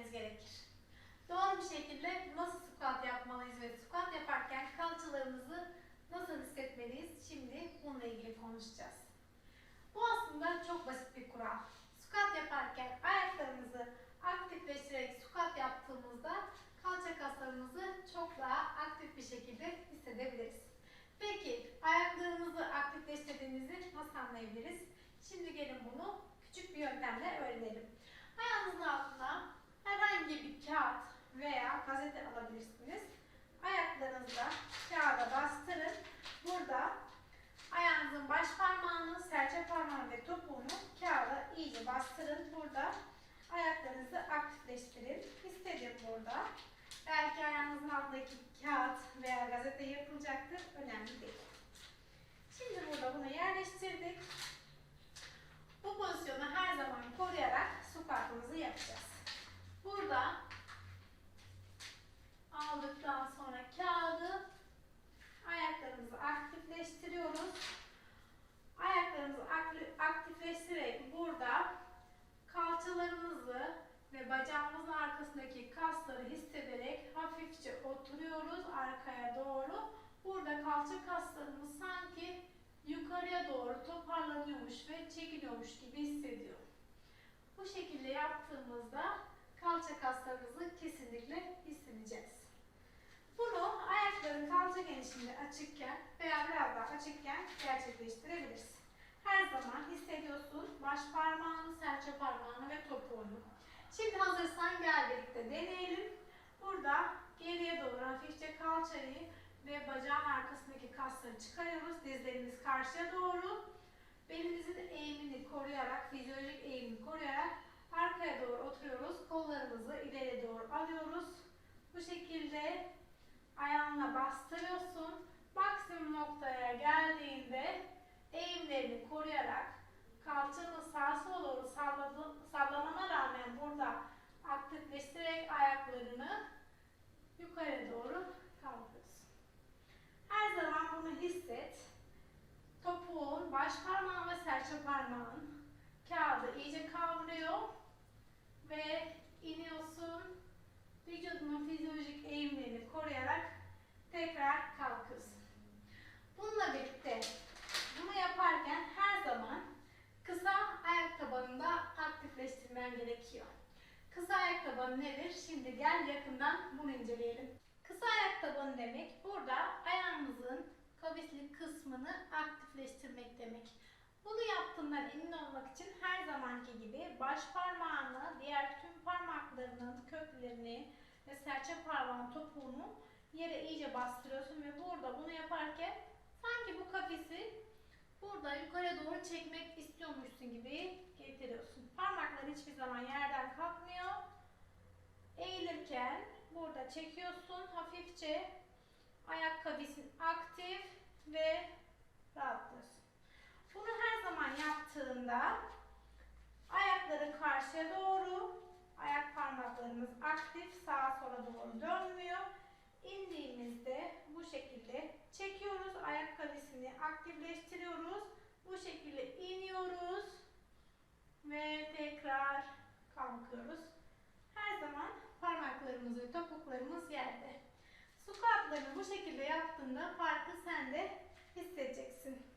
hissetmeniz gerekir. Doğru bir şekilde nasıl squat yapmalıyız ve squat yaparken kalçalarımızı nasıl hissetmeliyiz? Şimdi bununla ilgili konuşacağız. Bu aslında çok basit bir kural. Squat yaparken ayaklarımızı aktifleştirerek squat yaptığımızda kalça kaslarımızı çok daha aktif bir şekilde hissedebiliriz. Peki ayaklarımızı aktifleştirdiğimizi nasıl anlayabiliriz? Şimdi gelin bunu küçük bir yöntemle öğrenelim. Ayağınızın altına herhangi bir kağıt veya gazete alabilirsiniz. Ayaklarınızla kağıda bastırın. Burada ayağınızın baş parmağını, serçe parmağını ve topuğunu kağıda iyice bastırın. Burada ayaklarınızı aktifleştirin. Hissedin burada. Belki ayağınızın altındaki kağıt veya gazete yapılacaktır. Önemli değil. Şimdi burada bunu yerleştirdik. Bu pozisyonu her zaman koruyarak squat'ımızı yapacağız. Burada aldıktan sonra kağıdı ayaklarımızı aktifleştiriyoruz. Ayaklarımızı akli- aktifleştirerek burada kalçalarımızı ve bacağımızın arkasındaki kasları hissederek hafifçe oturuyoruz arkaya doğru. Burada kalça kaslarımız sanki yukarıya doğru toparlanıyormuş ve çekiliyormuş gibi hissediyor. Bu şekilde yaptığımızda kalça kaslarımızı kesinlikle hissedeceğiz. Bunu ayakların kalça genişliğinde açıkken veya biraz daha açıkken gerçekleştirebiliriz. Her zaman parmağını, ve topuğunu. Şimdi hazırsan gel birlikte deneyelim. Burada geriye doğru hafifçe kalçayı ve bacağın arkasındaki kasları çıkarıyoruz. Dizlerimiz karşıya doğru. Belimizin eğimini koruyarak, fizyolojik eğimini koruyarak arkaya doğru oturuyoruz. Kollarımızı ileri doğru alıyoruz. Bu şekilde ayağınla bastırıyorsun. Maksimum noktaya geldiğinde eğimlerini koruyarak kalçanı sağa sola salladı, sallamana rağmen burada aktifleştirerek ayaklarını yukarı doğru kaldırıyorsun. Her zaman bunu hisset. Topuğun, baş parmağın ve serçe parmağın kağıdı iyice kavruyor ve iniyorsun. Vücudunun fizyolojik eğimlerini koruyarak tekrar kalkıyorsun. Bununla birlikte bunu yaparken her zaman kısa ayak tabanında aktifleştirmen gerekiyor. Kısa ayak tabanı nedir? Şimdi gel yakından bunu inceleyelim. Kısa ayak tabanı demek burada ayağımızın kavisli kısmını aktifleştirmek demek. Bunu yaptığından emin olmak için her zamanki gibi baş parmağını, diğer tüm parmaklarının köklerini ve serçe parmağın topuğunu yere iyice bastırıyorsun ve burada bunu yaparken sanki bu kafesi burada yukarı doğru çekmek istiyormuşsun gibi getiriyorsun. Parmaklar hiçbir zaman yerden kalkmıyor. Eğilirken burada çekiyorsun hafifçe ayak kavisin aktif ve rahatlıyorsun. Bunu her zaman yaptığında ayakları karşıya doğru, ayak parmaklarımız aktif sağa sola doğru dönmüyor. İndiğimizde bu şekilde çekiyoruz. Ayak kavisini aktifleştiriyoruz. Bu şekilde iniyoruz ve tekrar kalkıyoruz. Her zaman parmaklarımız ve topuklarımız yerde. Squatlarını bu şekilde yaptığında farkı sen de hissedeceksin.